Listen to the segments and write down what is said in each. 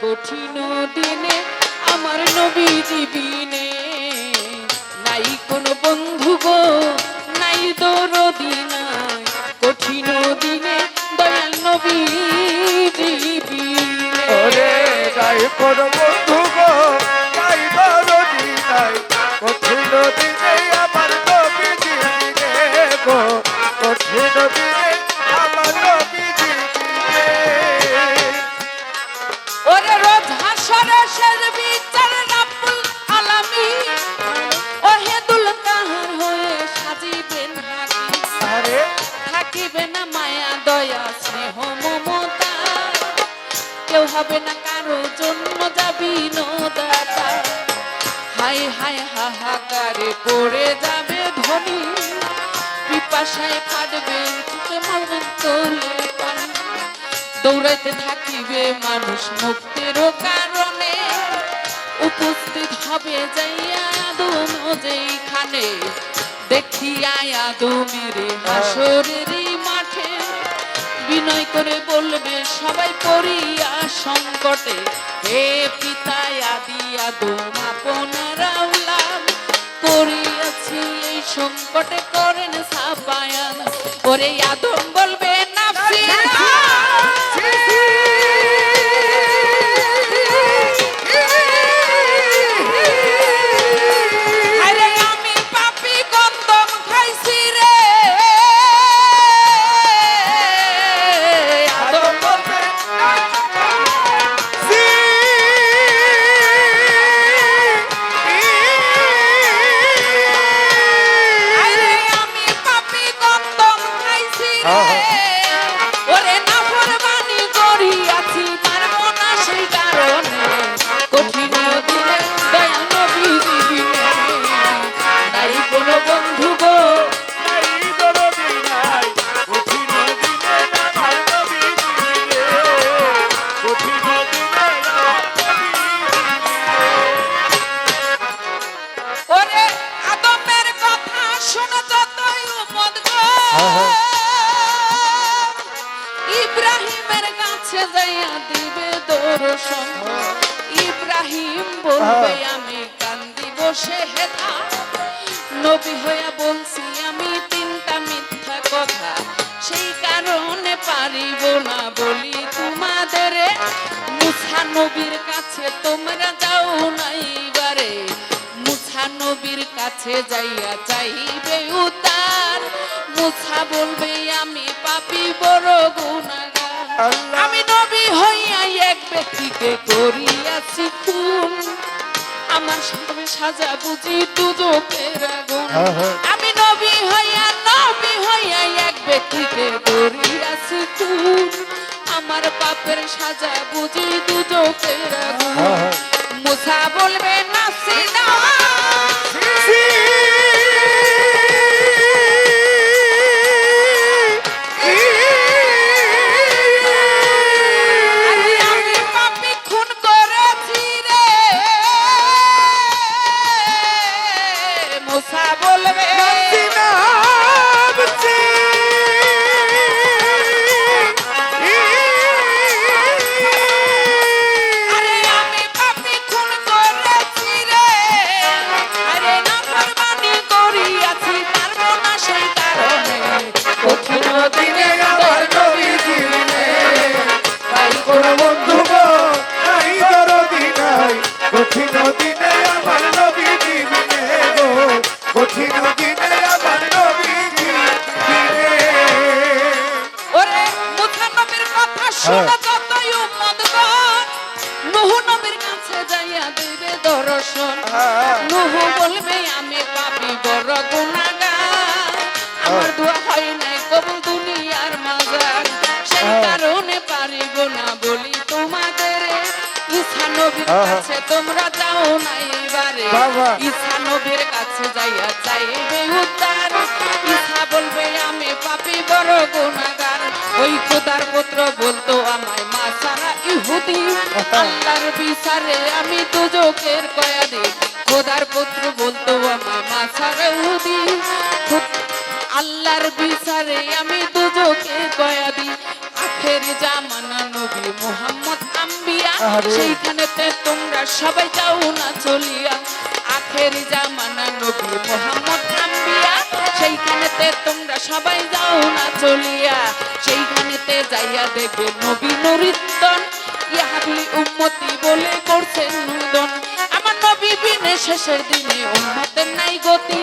কঠিন দিনে আমার নবী জীবিনে নাই কোনো বন্ধু গো, নাই দরদি কঠিন দিনে দয়াল নবী জীবিনে হবে না কারও জন্য যাবি দাতা হাই হাই হাহাকারে পড়ে যাবে ধনী পিপাসায় কাটবে চোখে মারবেন তোলে দৌড়াইতে থাকিবে মানুষ মুক্তির কারণে। উপস্থিত হবে যাইয়া আদম যেইখানে। দেখিয়া আদমের হাসরের বিনয় করে বলবে, সবাই পড়িয়া সংকটে। হে পিতা আদি আদম আপনারা উলাম করিয়াছি। এই সংকটে করেন সাবায়ান ওরে আদম বলবে ইব্রাহিম বলবে আমি কান্দি বসে হেথা। নবী হইয়া বলছি আমি তিনটা মিথ্যা কথা। সেই কারণে পারিব না বলি তোমাদের। মুসা নবীর কাছে তোমরা যাও নাইবারে মুসা নবীর কাছে যাইয়া চাইবে উতার মুসা বলবে আমি পাপি বড় গুণাগার আমি নবী হইয়া এক ব্যক্তিকে করিয়াছি খুন। আমার সামনে সাজা বুঝি দুদকের আগুন। আহা। আমি নবী হইয়া নবী হইয়া এক ব্যক্তিকে করিয়াছি খুন। আমার পাপের সাজা বুঝি দুদকের আগুন। আহা। মুসা বলবে নাসি না মুসা বলবে। নুহু বলবে আমি পাপি বড় গুণাগার। আমার দোয়া হয় নাই কবুল দুনিয়ার মাজার। সেই কারণে পারিব না বলি তোমাদের। ঈসা নবীর কাছে তোমরা যাও না এবারে। বাবা। নবীর কাছে যাইয়া চাইবে উদ্ধার। ঈসা বলবে আমি পাপি বড় গুণাগার। ওই খোদার পুত্র বলতো আমায় মা সারা ইহুদি আল্লাহর বিচারে আমি দুজকের কয়াদি খোদার পুত্র বলতো আমায় মা সারা ইহুদি খোদ- আল্লাহর বিচারে আমি দুজকে কয়াদি আখের জামানা নবী মোহাম্মদ আম্বিয়া। সেইখানেতে তোমরা সবাই যাও না চলিয়া। আখেরি জামানা নবী মোহাম্মদ আম্বিয়া সেইখানেতে তোমরা সবাই যাও না চলিয়া। সেইখানেতে যাইয়া দেখবে নবী নরিতন ইয়াহাবলি উম্মতি বলে করছেন নন্দন নবী বিনে শেষের দিনে উম্মতের নাই গতি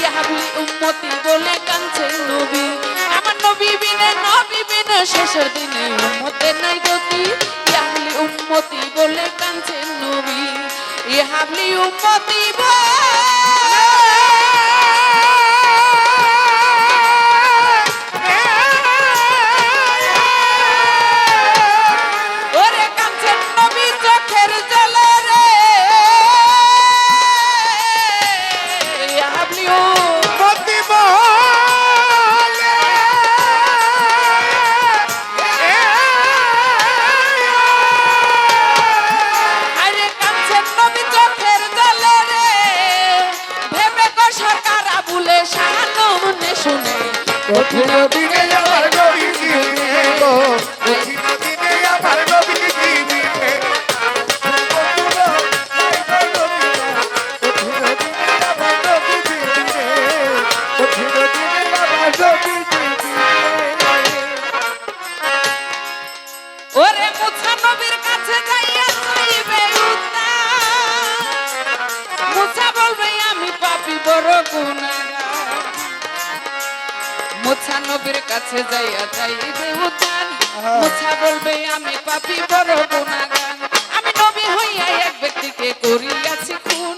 ইয়াহাবলি উম্মতি বলে কাঁদছেন নবী। আমার নবী বিনে নবী বিনে শেষের দিনে উম্মতের নাই গতি ইয়াহাবলি উম্মতি বলে কাঁদছেন নবী। ইয়াহাবলি উম্মতি ওরে কঠিন দিনে আমার নবী দিনে গো কঠিন দিনে আমার নবী দিনে কঠিন দিনে আমার নবী দিনে ওরে মুছা নবীর কাছে যাইয়া চাইবে উদ্ধার মুছা বলবে, আমি পাপি বড় গুনাহগার নবীর কাছে যাইয়া চাইবে উদ্ধার মুছা বলবে আমি পাপি বড় গুনাহগার আমি নবী হইয়া এক ব্যক্তিকে করিয়াছি খুন।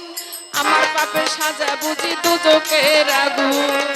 আমার পাপের সাজা বুঝি দুজকের আগুন।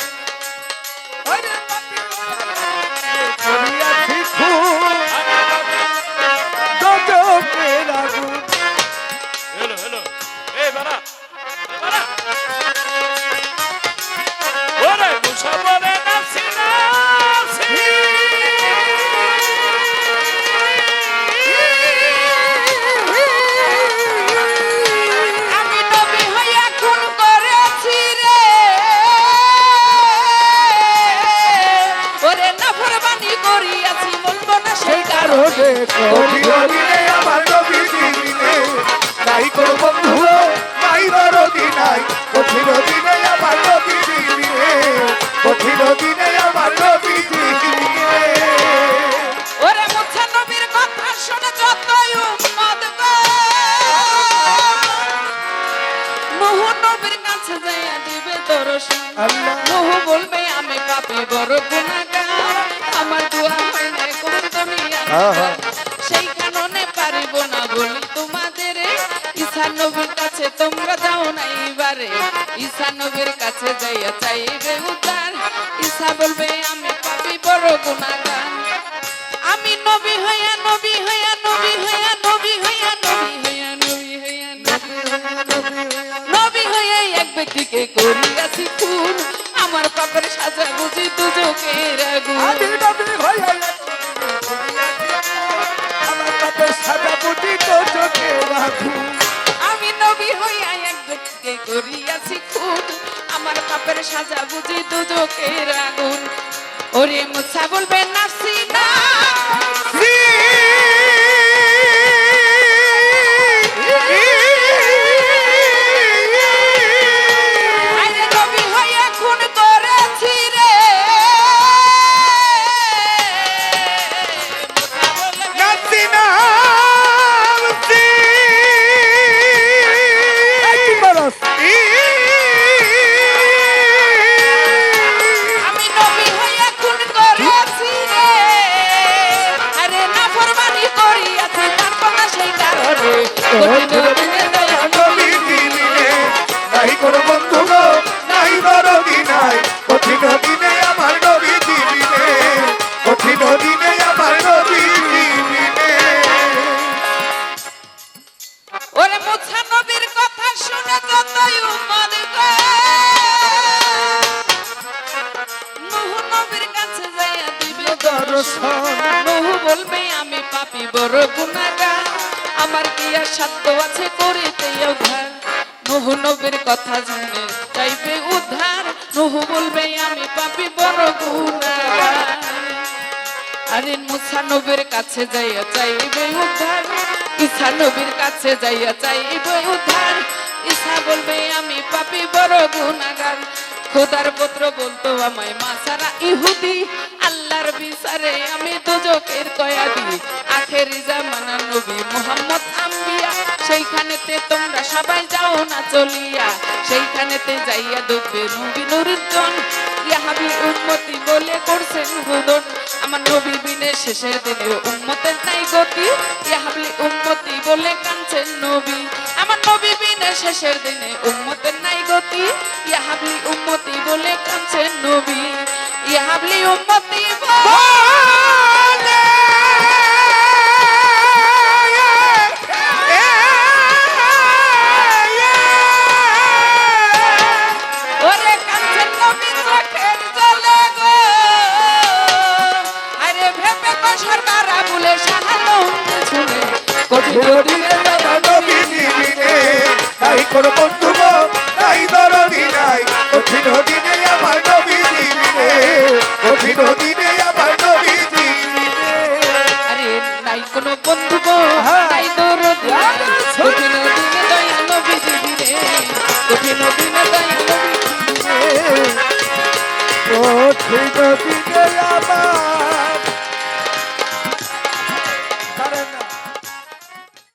নবীর কাছে তোমরা যাও না এইবারে। নবীর কাছে যাইয়া চাইবে উদ্ধার। ঈসা বলবে, আমি পাপি, বড় গুনাহগার আমি নবী হইয়া নবী হইয়া নবী হইয়া নবী হইয়া নবী হইয়া নবী হইয়া নবী হইয়া এক ব্যক্তিকে করিয়াছি খুন। আমার পাপের সাজা বুঝি দুজকের আগুন। আমি নবী হইয়া আমার নবী হইয়া এক ব্যক্তিকে করিয়াছি খুন। আমার পাপের সাজা বুঝি দুদকের আগুন। ওরে মুছা বলবে নাসি না বড় গুনাহগার আমার কি আর সাধ্য আছে করিতে উদ্ধার নূহ নবীর কথা জানে চাইবে উদ্ধার, নূহ বলবে, আমি পাপী বড় গুনাহগার আরে মুসা নবীর কাছে যাইয়া চাইবে উদ্ধার, ঈসা নবীর কাছে যাইয়া চাইব উদ্ধার। ঈসা বলবে, আমি পাপি বড় গুনাগার খোদার পুত্র বলতো, আমায় মাসারা ইহুদি, আল্লাহর বিচারে আমি দুজকের কয়াদি আখেরি জামানার নবী উন্মতি আমার নবী বিনে শেষের দিনে উম্মতের নাই গতি। ইয়াহাবলি উম্মতি বলে কাঁদছেন নবী। আমার নবী শেষের দিনে উম্মতের নাই গতি। ইয়াহাবলি উম্মতি বলে কাঁদছেন নবী। ইয়াহাবলি উম্মতি বলে কঠিন